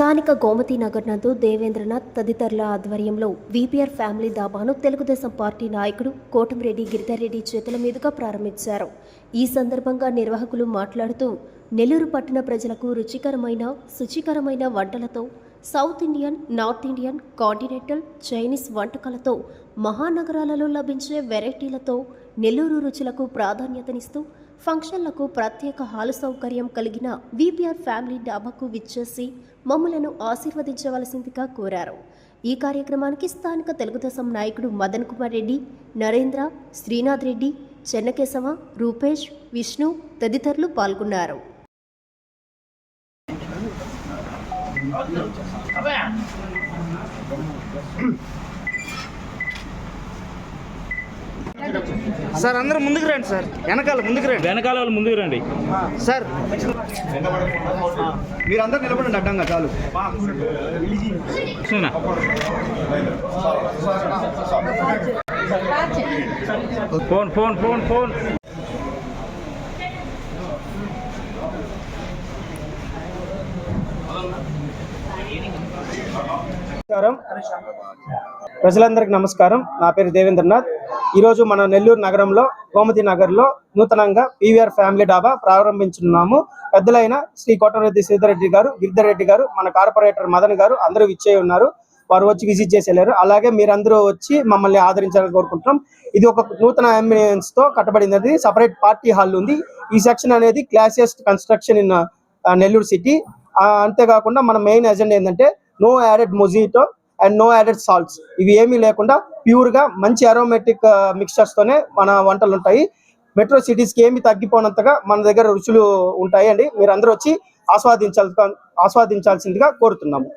స్థానిక గోమతి నగర్ నందు దేవేంద్రనాథ్ తదితరుల ఆధ్వర్యంలో వీపీఆర్ ఫ్యామిలీ దాబాను తెలుగుదేశం పార్టీ నాయకుడు కోటమిరెడ్డి గిరిధారెడ్డి చేతుల మీదుగా ప్రారంభించారు. ఈ సందర్భంగా నిర్వాహకులు మాట్లాడుతూ నెల్లూరు పట్టణ ప్రజలకు రుచికరమైన శుచికరమైన వంటలతో South Indian North Indian continental Chinese వంటకాలతో మహానగరాలలో లభించే వెరైటీలతో నెల్లూరు రుచులకు ప్రాధాన్యతనిస్తూ ఫంక్షన్లకు ప్రత్యేక హాలు సౌకర్యం కలిగిన వీపీఆర్ ఫ్యామిలీ డాబాకు విచ్చేసి మమ్మలను ఆశీర్వదించవలసిందిగా కోరారు. ఈ కార్యక్రమానికి స్థానిక తెలుగుదేశం నాయకుడు మదన్ కుమార్ రెడ్డి నరేంద్ర శ్రీనాథ్ రెడ్డి చెన్నకేశవ రూపేష్ విష్ణు తదితరులు పాల్గొన్నారు. సార్ అందరూ ముందుకు రండి సార్. వెనకాల ముందుకు రండి. వెనకాల వాళ్ళు ముందుకు రండి. సార్. మీరందరూ నిలబడండి అడ్డంగా చాలు. Phone phone phone phone. నమస్కారం. ప్రజలందరికీ నమస్కారం. నా పేరు దేవేంద్రనాథ్. ఈరోజు మన నెల్లూరు నగరంలో గోమతి నగర్లో నూతనంగా పీవీఆర్ ఫ్యామిలీ డాబా ప్రారంభించున్నాము. పెద్దలైన శ్రీ కోటరెడ్డి శ్రీధరెడ్డి గారు గిరిధరెడ్డి గారు మన కార్పొరేటర్ మదన్ గారు అందరూ ఇచ్చే ఉన్నారు. వారు వచ్చి విజిట్ చేసి వెళ్ళారు. అలాగే మీరందరూ వచ్చి మమ్మల్ని ఆదరించాలని కోరుకుంటున్నాం. ఇది ఒక నూతన అంబులెన్స్తో తో కట్టబడినది. సపరేట్ పార్టీ హాల్ ఉంది. ఈ సెక్షన్ అనేది classiest construction in Nellore city. అంతేకాకుండా మన మెయిన్ ఎజెండా ఏంటంటే no added mojito and no added salts ఇవి ఏమీ లేకుండా ప్యూర్గా మంచి అరోమేటిక్ మిక్చర్స్ uh, తోనే మన వంటలు ఉంటాయి. మెట్రో సిటీస్కి ఏమి తగ్గిపోనంతగా మన దగ్గర రుచులు ఉంటాయి అండి మీరు అందరూ వచ్చి ఆస్వాదించాల్ ఆస్వాదించాల్సిందిగా కోరుతున్నాము.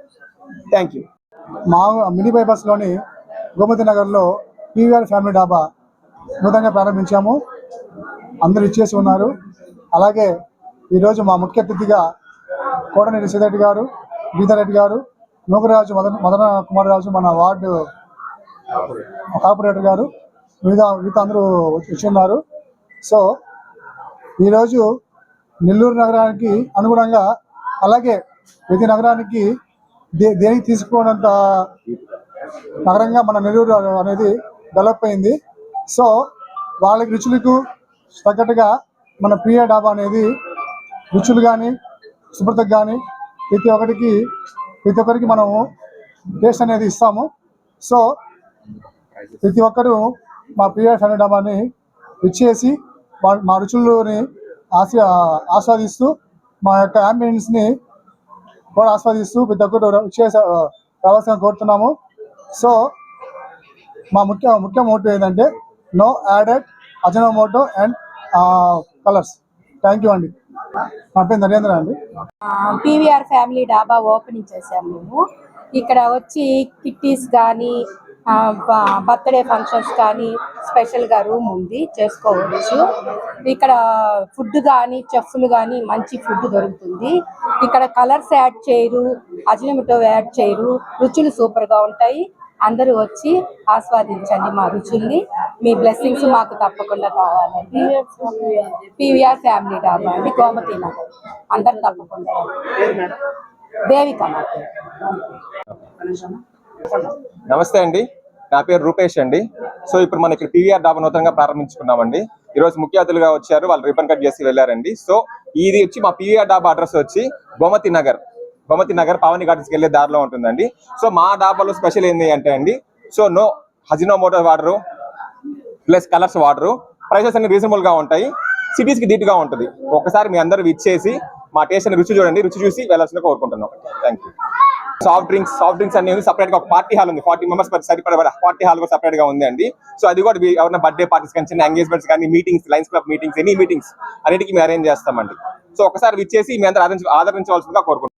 థ్యాంక్ యూ మా మినీ బైపాస్లోని గోమతి నగర్లో పీవీఆర్ ఫ్యామిలీ డాబా నూతనంగా ప్రారంభించాము. అందరూ ఇచ్చేసి ఉన్నారు. అలాగే ఈరోజు మా ముఖ్య అతిథిగా కోడనేని సీతారెడ్డి గారు గీతారెడ్డి గారు నూకరాజు మదన మదన కుమార్ రాజు మన వార్డు కార్పొరేటర్ గారు. మిగతా మిగతా అందరూ వచ్చి ఉన్నారు సో ఈరోజు నెల్లూరు నగరానికి అనుగుణంగా అలాగే ప్రతి నగరానికి దే దేనికి తీసుకోనంత నగరంగా మన నెల్లూరు అనేది డెవలప్ అయింది. సో వాళ్ళకి రుచులకు తగ్గట్టుగా మన ప్రియ డాబా అనేది రుచులు కానీ శుభ్రతకు కానీ ప్రతి ఒక్కటికి ప్రతి ఒక్కరికి మనము టేస్ట్ అనేది ఇస్తాము. సో ప్రతి ఒక్కరూ మా ప్రియ ఫ్యామిలీ ఇచ్చేసి మా రుచులని ఆశ ఆస్వాదిస్తూ మా యొక్క అంబియన్స్ని కూడా ఆస్వాదిస్తూ ప్రతి ఒక్కరు చేసే రావాల్సిన కోరుతున్నాము. సో మా ముఖ్య ముఖ్య మోటో ఏంటంటే no added Ajinomoto and colours. Thank you అండి. నా పేరు నరేంద్ర అండి. పీవీఆర్ ఫ్యామిలీ డాబా ఓపెనింగ్ చేసాము మేము. ఇక్కడ వచ్చి కిట్టీస్ కానీ బర్త్డే ఫంక్షన్స్ కానీ స్పెషల్గా రూమ్ ఉంది చేసుకోవచ్చు. ఇక్కడ ఫుడ్ కానీ చెఫ్లు కానీ మంచి ఫుడ్ దొరుకుతుంది. ఇక్కడ కలర్స్ యాడ్ చేయరు అజినమిటో యాడ్ చేయరు రుచులు సూపర్గా ఉంటాయి. అందరూ వచ్చి ఆస్వాదించండి మా రుచుల్ని. మీ బ్లెస్సింగ్స్ మాకు తప్పకుండా కావాలండి. పీవీఆర్ ఫ్యామిలీ డాబా అండి గోమతి నగర్. అందరు తప్పకుండా దేవిక నమస్తే అండి. నా పేరు రూపేష్ అండి. సో ఇప్పుడు మనం ఇక్కడ పీవీఆర్ డాబా నూతనంగా ప్రారంభించుకున్నామండి. ఈ రోజు ముఖ్య అతిథులుగా వచ్చారు. వాళ్ళు రిబన్ కట్ చేసి వెళ్ళారండి. సో ఇది వచ్చి మా పీవీఆర్ డాబా అడ్రస్ వచ్చి గోమతి నగర్. గోమతి నగర్ పావని గార్డెన్స్కి వెళ్ళే దారిలో ఉంటుందండి. సో మా డాబాలో స్పెషల్ ఏంటి అంటే అండి సో నో హజినో మోటార్ వాడరు. ప్లస్ కలర్స్ వాటర్ ప్రైసెస్ అన్ని రీజనబుల్గా ఉంటాయి. సిటీస్కి ధీటుగా ఉంటుంది. ఒకసారి మీ అందరూ ఇచ్చేసి మా టేస్ట్ అని రుచి చూడండి. రుచి చూసి వెళ్ళాల్సిన కోరుకుంటున్నాం. Thank you soft drinks soft drinks అన్ని సపరేట్గా ఒక పార్టీ హాల్ ఉంది. ఫార్టీ మెంబర్స్ సరిపడే పార్టీ హాల్ కూడా సపరేట్గా ఉంది అండి. సో అది కూడా ఎవరైనా బర్త్డే పార్టీస్ కానీ చిన్న ఎంగేజ్మెంట్స్ కానీ meetings Lions club meetings any meetings అన్నిటికీ మేము అరేంజ్ చేస్తామండి. సో ఒకసారి విచ్చేసి మీ అందరూ ఆదరించ ఆదరించవలసిందిగా కోరుకుంటున్నాం.